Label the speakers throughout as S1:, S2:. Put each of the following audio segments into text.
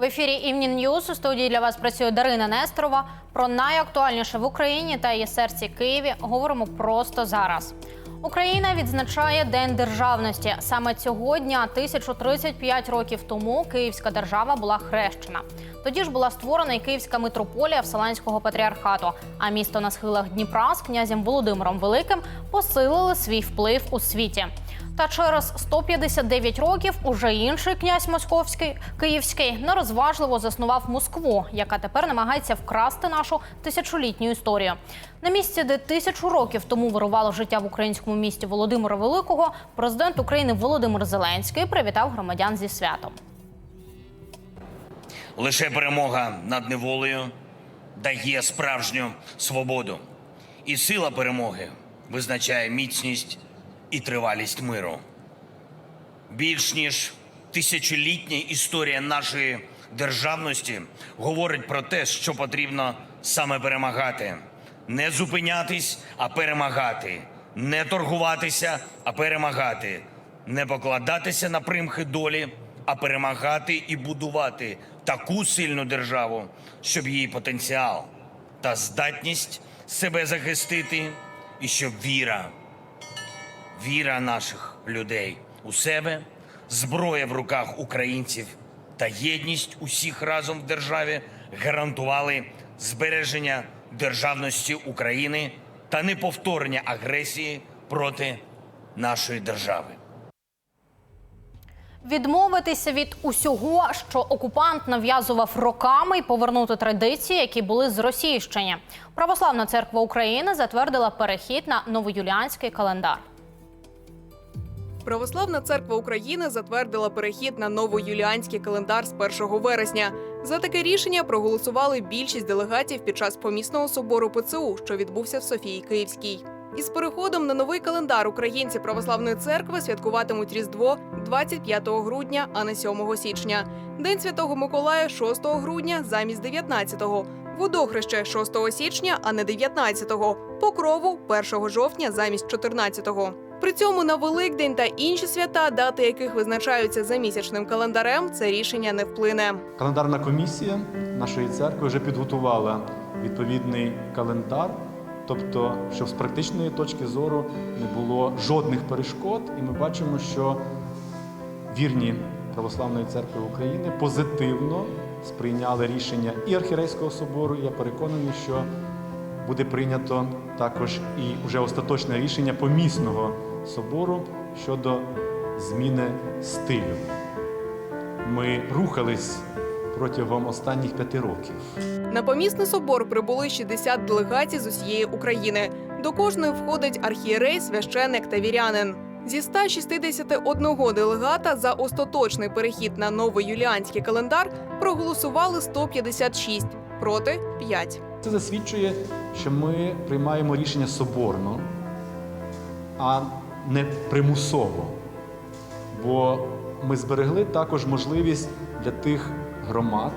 S1: В ефірі Evening News у студії для вас працює Дарина Несторова. Про найактуальніше в Україні та її серці Києві говоримо просто зараз. Україна відзначає День державності. Саме цього дня, 1035 років тому, Київська держава була хрещена. Тоді ж була створена і Київська митрополія Вселенського патріархату. А місто на схилах Дніпра з князем Володимиром Великим посилили свій вплив у світі. Та через 159 років уже інший князь московський київський нерозважливо заснував Москву, яка тепер намагається вкрасти нашу тисячолітню історію. На місці, де тисячу років тому вирувало життя в українському місті Володимира Великого, президент України Володимир Зеленський привітав громадян зі святом.
S2: Лише перемога над неволею дає справжню свободу. І сила перемоги визначає міцність і тривалість миру. Більш ніж тисячолітня історія нашої державності говорить про те, що потрібно саме перемагати, не зупинятись, а перемагати, не торгуватися, а перемагати, не покладатися на примхи долі, а перемагати і будувати таку сильну державу, щоб її потенціал та здатність себе захистити, і щоб віра віра наших людей у себе, зброя в руках українців та єдність усіх разом в державі гарантували збереження державності України та неповторення агресії проти нашої держави.
S1: Відмовитися від усього, що окупант нав'язував роками, і повернути традиції, які були зросійщені. Православна церква України затвердила перехід на новоюліанський календар.
S3: Православна церква України затвердила перехід на новоюліанський календар з 1 вересня. За таке рішення проголосували більшість делегатів під час помісного собору ПЦУ, що відбувся в Софії Київській. Із переходом на новий календар українці православної церкви святкуватимуть Різдво 25 грудня, а не 7 січня. День Святого Миколая 6 грудня замість 19-го. Водохреще 6 січня, а не 19-го. Покрову 1 жовтня замість 14-го. При цьому на Великдень та інші свята, дати яких визначаються за місячним календарем, це рішення не вплине.
S4: Календарна комісія нашої церкви вже підготувала відповідний календар, тобто, щоб з практичної точки зору не було жодних перешкод, і ми бачимо, що вірні Православної церкви України позитивно сприйняли рішення і Архірейського собору. Я переконаний, що буде прийнято також і вже остаточне рішення помісного собору щодо зміни стилю. Ми рухались протягом останніх п'яти років.
S3: На помісний собор прибули 60 делегатів з усієї України. До кожної входить архієрей, священник та вірянин. Зі 161 делегата за остаточний перехід на новий юліанський календар проголосували 156, проти 5.
S4: Це засвідчує, що ми приймаємо рішення соборно, а не примусово. Бо ми зберегли також можливість для тих громад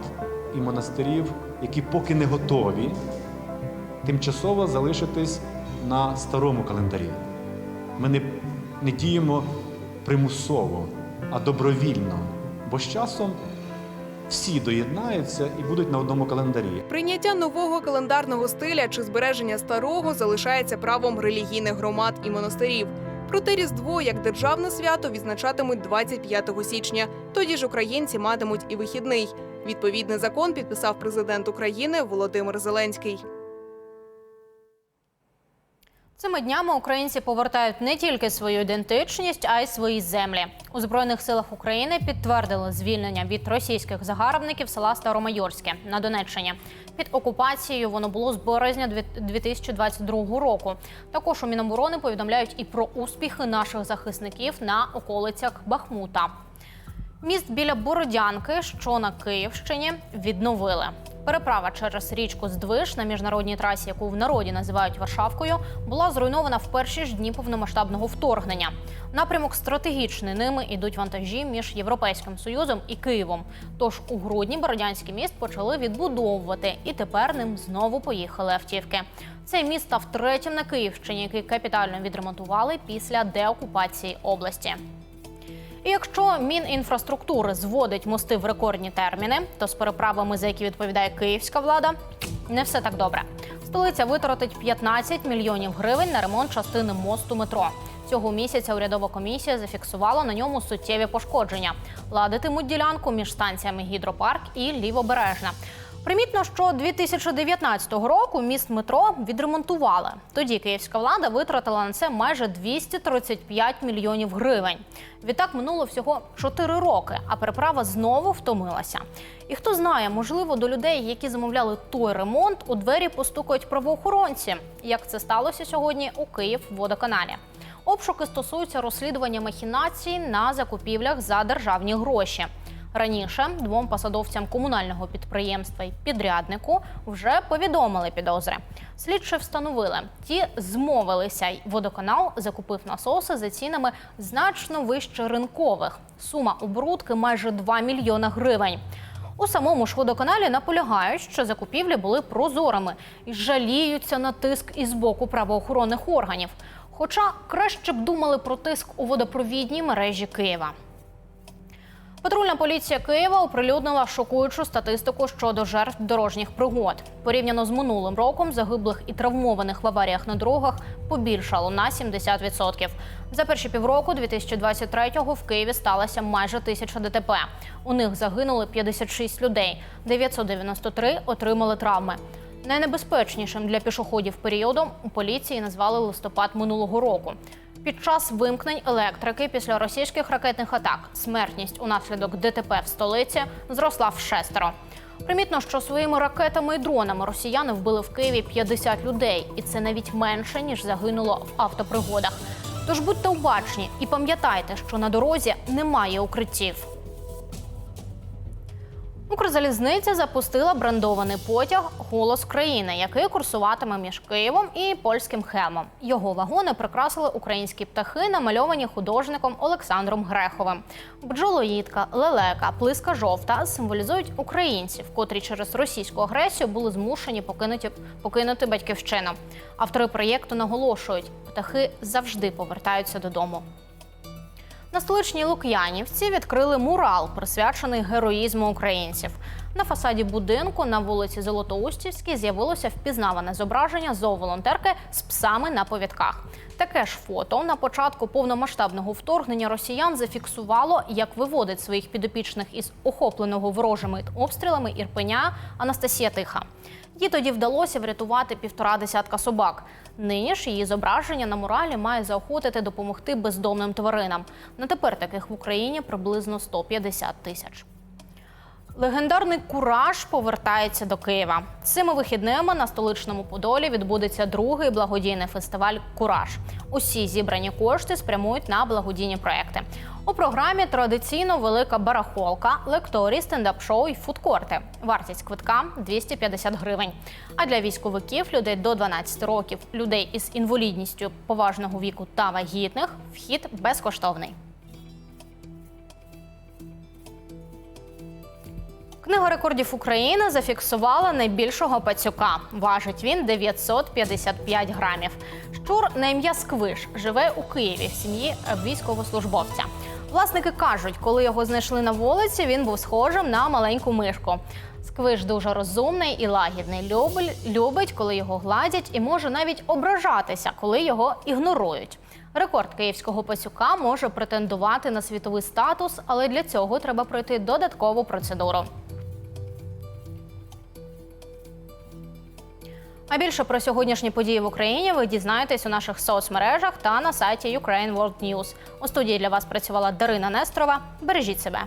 S4: і монастирів, які поки не готові, тимчасово залишитись на старому календарі. Ми не, не діємо примусово, а добровільно, бо з часом всі доєднаються і будуть на одному календарі.
S3: Прийняття нового календарного стиля чи збереження старого залишається правом релігійних громад і монастирів. Проте Різдво як державне свято відзначатимуть 25 січня. Тоді ж українці матимуть і вихідний. Відповідний закон підписав президент України Володимир Зеленський.
S1: Цими днями українці повертають не тільки свою ідентичність, а й свої землі. У збройних силах України підтвердили звільнення від російських загарбників села Старомайорське на Донеччині. Під окупацією воно було з березня дві- 2022 року. Також у Міноборони повідомляють і про успіхи наших захисників на околицях Бахмута. Міст біля Бородянки, що на Київщині, відновили. Переправа через річку Здвиж на міжнародній трасі, яку в народі називають Варшавкою, була зруйнована в перші ж дні повномасштабного вторгнення. Напрямок стратегічний. Ними йдуть вантажі між Європейським Союзом і Києвом. Тож у грудні Бородянський міст почали відбудовувати, і тепер ним знову поїхали автівки. Цей міст став третім на Київщині, який капітально відремонтували після деокупації області. Якщо Мінінфраструктури зводить мости в рекордні терміни, то з переправами, за які відповідає київська влада, не все так добре. Столиця витратить 15 мільйонів гривень на ремонт частини мосту метро. Цього місяця урядова комісія зафіксувала на ньому суттєві пошкодження. Ладитимуть ділянку між станціями Гідропарк і Лівобережна. Примітно, що 2019 року міст метро відремонтували. Тоді київська влада витратила на це майже 235 мільйонів гривень. Відтак минуло всього 4 роки, а переправа знову втомилася. І хто знає, можливо, до людей, які замовляли той ремонт, у двері постукають правоохоронці, як це сталося сьогодні у Київводоканалі. Обшуки стосуються розслідування махінацій на закупівлях за державні гроші. Раніше двом посадовцям комунального підприємства і підряднику вже повідомили підозри. Слідчі встановили, ті змовилися, й водоканал закупив насоси за цінами значно вище ринкових. Сума оборудки майже 2 мільйона гривень. У самому ж водоканалі наполягають, що закупівлі були прозорими і жаліються на тиск із боку правоохоронних органів. Хоча краще б думали про тиск у водопровідній мережі Києва. Патрульна поліція Києва оприлюднила шокуючу статистику щодо жертв дорожніх пригод. Порівняно з минулим роком загиблих і травмованих в аваріях на дорогах побільшало на 70%. За перші півроку 2023-го в Києві сталося майже тисяча ДТП. У них загинули 56 людей, 993 отримали травми. Найнебезпечнішим для пішоходів періодом у поліції назвали листопад минулого року. Під час вимкнень електрики після російських ракетних атак смертність унаслідок ДТП в столиці зросла в шестеро. Примітно, що своїми ракетами і дронами росіяни вбили в Києві 50 людей, і це навіть менше ніж загинуло в автопригодах. Тож будьте обачні і пам'ятайте, що на дорозі немає укриттів. Укрзалізниця запустила брендований потяг Голос країни, який курсуватиме між Києвом і польським Хелмом. Його вагони прикрасили українські птахи, намальовані художником Олександром Греховим. Бджолоїдка, лелека, плиска жовта символізують українців, котрі через російську агресію були змушені покинути, покинути батьківщину. Автори проєкту наголошують, птахи завжди повертаються додому. На столичній Лук'янівці відкрили мурал, присвячений героїзму українців. На фасаді будинку на вулиці Золотоустівській з'явилося впізнаване зображення зооволонтерки з псами на повідках. Таке ж фото на початку повномасштабного вторгнення росіян зафіксувало, як виводить своїх підопічних із охопленого ворожими обстрілами Ірпеня Анастасія Тиха. Їй тоді вдалося врятувати півтора десятка собак. Нині ж її зображення на муралі має заохотити допомогти бездомним тваринам. На тепер таких в Україні приблизно 150 тисяч. Легендарний кураж повертається до Києва. Цими вихідними на столичному Подолі відбудеться другий благодійний фестиваль Кураж. Усі зібрані кошти спрямують на благодійні проекти. У програмі традиційно велика барахолка, лекторії, стендап-шоу і фудкорти. Вартість квитка 250 гривень. А для військовиків, людей до 12 років, людей із інвалідністю поважного віку та вагітних вхід безкоштовний. Книга рекордів України зафіксувала найбільшого пацюка. Важить він 955 грамів. Щур на ім'я Сквиш живе у Києві в сім'ї військовослужбовця. Власники кажуть, коли його знайшли на вулиці, він був схожим на маленьку мишку. Сквиш дуже розумний і лагідний. Любить, коли його гладять, і може навіть ображатися, коли його ігнорують. Рекорд київського пацюка може претендувати на світовий статус, але для цього треба пройти додаткову процедуру. А більше про сьогоднішні події в Україні ви дізнаєтесь у наших соцмережах та на сайті Ukraine World News. У студії для вас працювала Дарина Нестрова. Бережіть себе.